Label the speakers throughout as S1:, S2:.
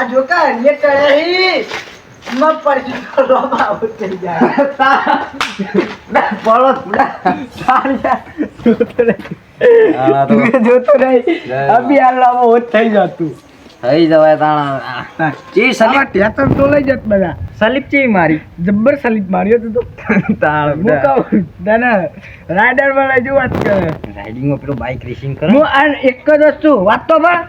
S1: આ જો કા એ કરે હી મ પડજી તો રોબા ઉઠી જાય.
S2: પડો આના તો
S1: જોતો રહી અભી આ લાવો હોત થઈ જતું
S2: થઈ જવાય તાણા. ચી
S1: સલીપ? ટેટર તો લઈ જત બધા.
S2: સલીપ ચી મારી?
S1: જબ્બર સલીપ માર્યો તો
S2: તાણ
S1: કહું તને રાઇડર વાળા જો વાત કરે.
S2: રાઇડિંગ ઉપર પેલો બાઇક રેસિંગ કરે?
S1: હું આ એક જ વસ્તુ વાત તો પણ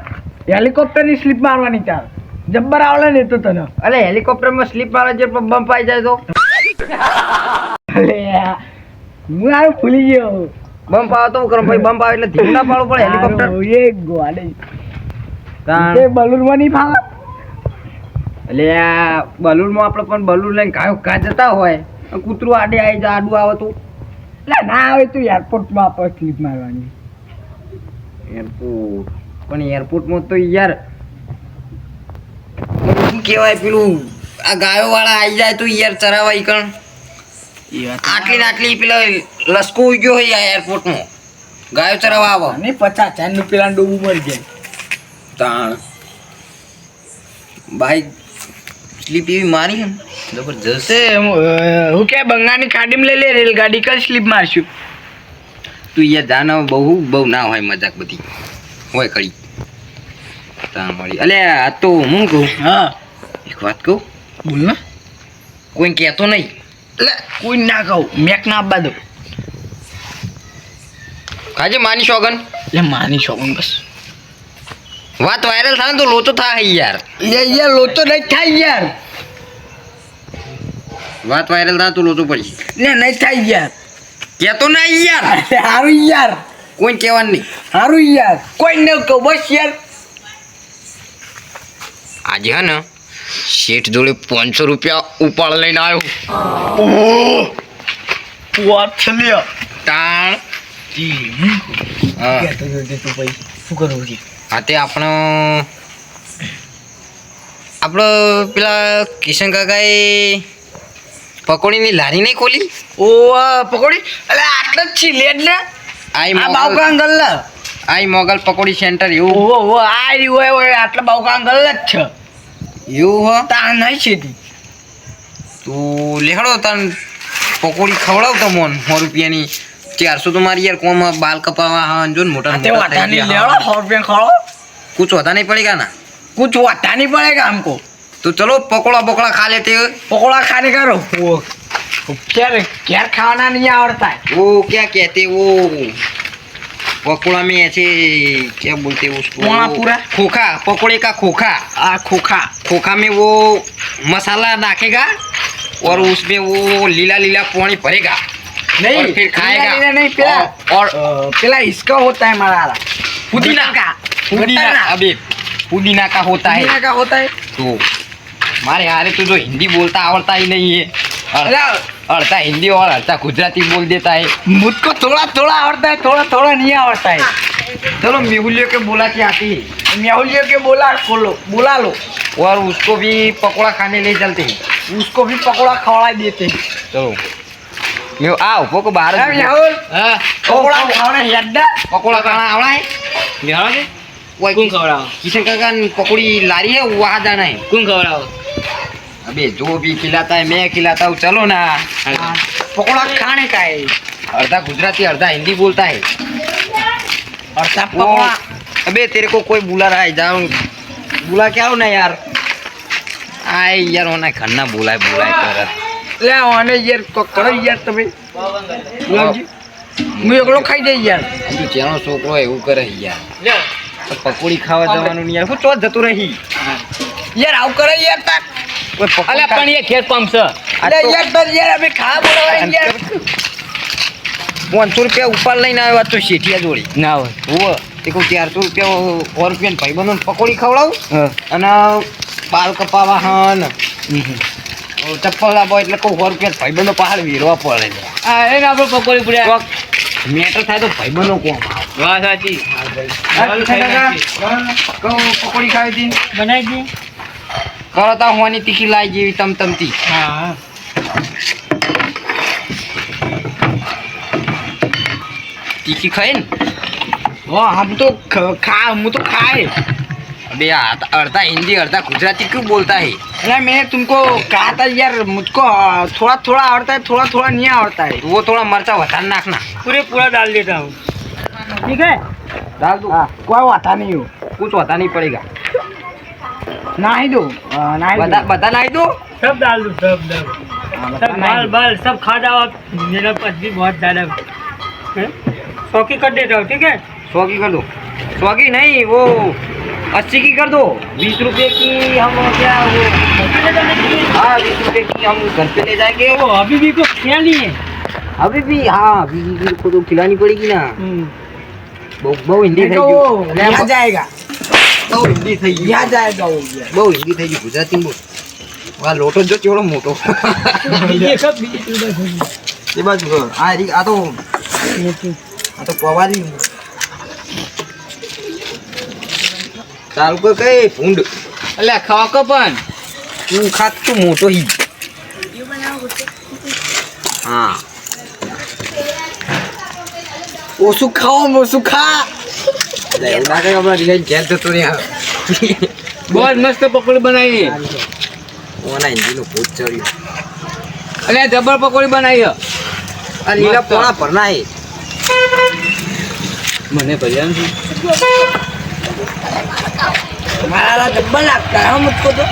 S1: હેલિકોપ્ટરની સ્લીપ મારવાની ચાલ. જબ્બર આવડે ને તો તને.
S2: અરે હેલિકોપ્ટરમાં સ્લીપ મારે છે બમ્પ આવી જાય તો?
S1: હું આ ભૂલી ગયો.
S2: બમ્પ આવે તો હું કરું? ભાઈ બમ્પ આવે એટલે ધીમું ના પાડવું પડે હેલિકોપ્ટર.
S1: એ ગોડે તે બલૂનમાં નહીં ફાવે?
S2: એટલે બલૂનમાં આપણે પણ બલૂન લઈને કાયો કા જતા હોય કૂતરું આડે આવી જાય આડું આવે તો.
S1: એટલે ના આવે તો એરપોર્ટમાં આપણે સ્લીપ મારવાની.
S2: એરપોર્ટ પણ એરપોર્ટમાં તો યાર શું કહેવાય પેલું આ ગાયો વાળા આવી જાય તો યાર ચરાવા ઈ કણ આટલી ને આટલી પેલા લસકો ગયો હોય આ એરપોર્ટમાં ગાયો ચરાવા આવે.
S1: ને પચાસ ચારનું પેલા ડૂબું મરી જાય.
S2: તાણ. ભાઈ સ્લીપ એવી મારી એમ ને? જબરજસ્ત.
S1: હું કે બંગાળની ખાડીમાં લઈ લે રેલગાડી કઈ સ્લીપ મારશું?
S2: તું યાર જાનો બહુ બહુ ના હોય મજાક બધી. હોય કડી તા મળી અલે આ તો હું કહું?
S1: હા.
S2: એક વાત કહું?
S1: બોલ ને.
S2: કોઈ કહેતો નહીં.
S1: એટલે કોઈ ના કહું. મેક ના આપવા દઉં.
S2: ખાજે માની શોગન.
S1: એટલે માની શોગન બસ.
S2: વાત વાયરલ થાય તો લોચો થાય યાર.
S1: એ યાર લોચો નહીં થાય યાર.
S2: વાત વાયરલ થાય તો લોચો પડી
S1: ને નહીં થાય યાર.
S2: કહેતો નહીં યાર.
S1: સારું યાર.
S2: કોઈ કહેવાનું નહીં.
S1: સારું યાર. કોઈ ન કહું બસ યાર.
S2: આજે હે ને શેઠ જોડે પાંચસો રૂપિયા ઉપાડ લઈને આવ્યો.
S1: વાત
S2: તાણ. હા.
S1: શું કરવું છે
S2: હા તે આપણો આપણો પેલા કિશન કાકાએ પકોડીની લારી નહીં ખોલી?
S1: ઓ પકોડી? અલે આટલા જ છે લેટ ને આ બાવકા અંગલ ને
S2: આઈ મોગલ પકોડી સેન્ટર એવું.
S1: ઓહો ઓહો આ રહ્યું હોય હોય આટલા બાવકા અંગલ જ છે.
S2: એવું હો? તાર પકોડી ખવડાવ તો સો રૂપિયાની. ચારસો તો મારી યાર કોમાં બાલ કપાવા હા જો ને મોટા
S1: મોટા
S2: કુછ હોતા નહીં પડેગા ના
S1: કુછ હોતા નહીં પડેગા હમકો
S2: તો ચલો પકોડા બકોડા ખા લેતે
S1: પકોડા ખાને કરો. ક્યારે ક્યારે ખાવાના નહીં આવડતા?
S2: ઓ ક્યાં કહેતે ઓ पकोड़ा में ऐसे क्या बोलते हैं उसको
S1: पूरा?
S2: खोखा पकोड़े का खोखा
S1: आ खोखा
S2: खोखा में वो मसाला नाखेगा और उसमें वो लीला लीला पानी भरेगा
S1: नहीं
S2: और फिर खाएगा
S1: लीला- नहीं पेला
S2: और, और
S1: पेला इसका होता है हमारा
S2: पुदीना
S1: का
S2: पुदीना अबे पुदीना का होता है
S1: पुदीना का होता है
S2: तो मारे यारे तो जो हिंदी बोलता आवड़ता ही नहीं है अड़-
S1: अरे,
S2: अड़ता हिंदी और अड़ता गुजराती बोल देता है
S1: मुझको थोड़ा थोड़ा आवड़ता है थोड़ा थोड़ा नहीं आवड़ता है
S2: चलो मेहुलियों के बोला के आती है
S1: मेहुलियों के बोला खोलो बोला लो
S2: और उसको भी पकोड़ा खाने ले चलते हैं
S1: उसको भी पकौड़ा खवड़ा देते हैं
S2: चलो मैं आओ पोको बाहर
S1: अरे मेहुल
S2: हाँ
S1: पकौड़ा खवड़ा यड्डा
S2: पकोड़ा खाना आवड़ा है बिहार के वो
S3: कौन खवड़ाओ
S2: किशन काका ने पकौड़ी लारी है वहाँ जाना है
S3: कौन खवड़ाओ
S2: अबे जो भी खिलाता है मैं खिलाता हूँ चलो ना
S1: हाँ, पकौड़ा खाने का है
S2: अर्धा गुजराती अर्धा हिंदी बोलता है
S1: और सब
S2: वो
S1: पकौड़ा
S2: अबे तेरे को कोई बुला रहा है जाओ बुला के आओ ना यार आए यार होना खन्ना बुलाए बुलाए कर
S1: લે આને યાર તો કરો યાર તમે લાવજી હું એકલો ખાઈ જઈ યાર
S2: તું જેનો છોકરો એવું કરે યાર તો પકોડી ખાવા જવાનું નહીં યાર હું તો જતું રહી
S1: યાર આવું કરે યાર તાર
S2: કોઈ પકોડી
S3: અલે પણ એ ખેત પંપ છે.
S1: અરે યાર તાર યાર અમે ખાવા બોલાવા યાર
S2: પાંચસો રૂપિયા ઉપર લઈને આવ્યો તો શેઠિયા જોડી.
S3: ના હોય.
S2: હોવ તે કહું ચારસો રૂપિયા સો રૂપિયા ભાઈબંધો પકોડી ખવડાવું અને બાલ કપાવા હન. ચપ્પલ લાવો એટલે કહું સો રૂપિયા ભાઈબંધો પહાડ વીરવા પડે
S3: એને આપણે પકોડી
S2: પડ્યા મેટર થાય તો ભાઈબંધો કોમ
S3: વાહ સાચી.
S2: પકોડી ખાવી હતી.
S3: બનાવી દી
S2: કરતા હોવાની તીખી લાઈ જેવી તમ તમતી
S3: હા
S2: તીખી ખાઈ ને
S1: હા હમ તો ખ- ખા હું તો ખાય
S2: अबे आता अर्धा हिंदी अर्धा गुजराती क्यों बोलता है
S1: अरे मैं तुमको कहा था यार मुझको अ, थोड़ा थोड़ा आवड़ता है थोड़ा थोड़ा नहीं आवड़ता है
S2: वो थोड़ा मरचा વધારે નાખના
S3: पूरे पूरा डाल देता हूँ ठीक है
S2: डाल दो
S1: हाँ, कोई वाता नहीं हो
S2: कुछ होता नहीं पड़ेगा
S1: दो
S2: बता बता दो
S3: सब डाल दो सब
S1: डाल
S3: सब बाल बाल सब खा जाओ आप. मेरा भी बहुत ज़्यादा कर देता हूँ ठीक है?
S2: कर दो। नहीं वो अस्सी की कर दो। बीस रुपये की हम क्या वो हाँ बीस रुपये की हम घर पे ले जाएँगे।
S3: वो अभी भी को खिलानी है।
S2: अभी भी हाँ को तो खिलानी पड़ेगी ना।
S1: हम्म। बहुत
S2: बहुत
S1: हिंदी जाएगा।
S2: બહુ હિન્દી થઈ ગયું.
S1: યાદ બહુ
S2: બહુ હિન્દી થઈ ગયું ગુજરાતી લોટો જો કેવડો મોટો. એ બાજુ આ આ તો આ તો પવારી. કઈ ભૂંડ.
S3: એટલે ખાવા કો પણ.
S2: તું ખાત તું મોટો હી હા. ઓછું ખાઓ ઓછું ખા.
S3: બોલ મસ્ત પકોડી બનાવી.
S2: ઓના ઇન્જીનો ભૂત ચડ્યું.
S3: અને જબર પકોડી બનાવી.
S2: આ લીલા પોણા ભરનાય
S3: મને
S1: ભજન મારા જબ્બા લાગતા હમ મુજકો તો.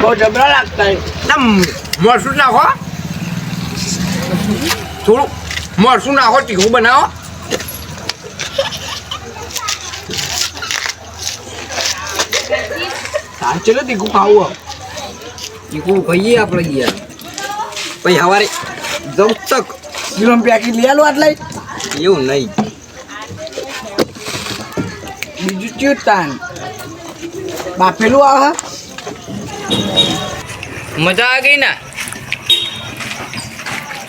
S1: બહુ જબરા
S2: લાગતા તમ નાખો. થોડું મરસું નાખો તીખું બનાવો.
S1: તાર ચલો તીખું ખાવું આવ.
S2: તીખું ભાઈએ આપણે ગયા. પછી હવારે જમ તક
S1: કિલોમ પેકેટ લઈ આલો આટલે
S2: એવું નહીં.
S1: બીજું ચિયું તાન બાફેલું આવે.
S3: મજા આ ગઈ ને?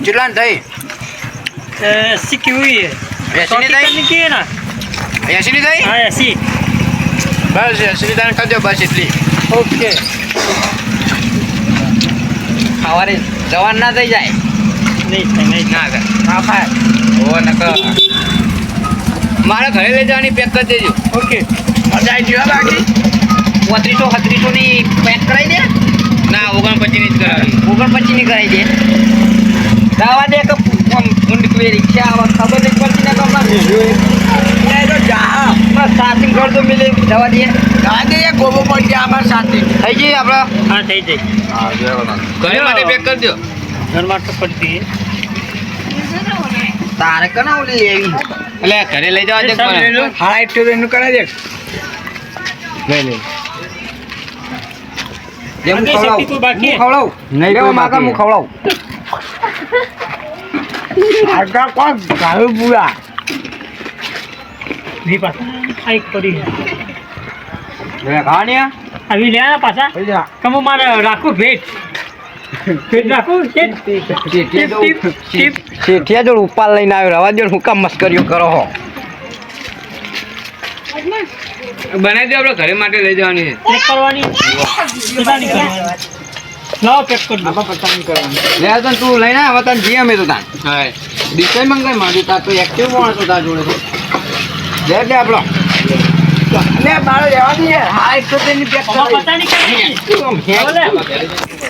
S2: કેટલા થઈ?
S3: સિક્કી હોય એસી થઈ?
S2: એસી થઈ?
S3: હા એસી.
S2: બસ એસી તાન ખાજો બસ એટલી.
S3: ઓકે.
S2: સવારે જવાન ના થઈ જાય.
S3: નહીં નહીં
S2: ના
S1: હા હા
S2: ઓ નકર. મારા ઘરે લઈ જવાની પેક કરી દેજો.
S3: ઓકે.
S1: મજા આવી ગયો બાકી.
S2: બત્રીસો છત્રીસોની પેક કરાવી દે.
S3: ના ઓગણપચીસની જ કરાવી.
S2: ઓગણપચીસની કરાવી દે. દાવા દે કે રિક્ષા ખબર નથી પડતી ને
S1: તો હમણાં જા.
S2: આપણે સાચી ઘર તો મિલી જવા
S1: દઈએ. જવા દઈએ ગોબો પણ છે અમારે સાચી
S2: થઈ જઈએ આપણે?
S3: હા થઈ જઈએ.
S2: ઘરે માટે પેક કરી દો.
S3: ઘર માટે પડતી
S2: તારે કના ઓલી એવી? એટલે ઘરે લઈ જવા દે
S1: હા એક ટોર એનું કરાવી દે.
S2: લઈ લઈ
S3: જેમ
S2: ખવડાવ.
S3: બાકી
S2: ખવડાવ.
S1: નહીં
S2: રે
S1: માકા
S2: હું ખવડાવ.
S1: આગા કોણ ગાયું પૂરા
S2: નહીં લઈને આવ્યો. રવા જોડ હું કામ કરો હો.
S3: બનાવી દે ઘરે માટે લઈ જવાની છે. ચેક કરવાની. લાવ પેક કર દો.
S1: પસંદ કરવાની.
S2: તું લઈને આવ. તન જીએ અમે તો તાન. મંગાઈ મારી તા તો એક્ટિવ કોણ તા જોડે. લે લે આપણો
S1: લે બાળો જવાની યાર હા એટલું તો તેની પેક
S3: અમાર
S1: કરાવી
S3: પચાની કરવાની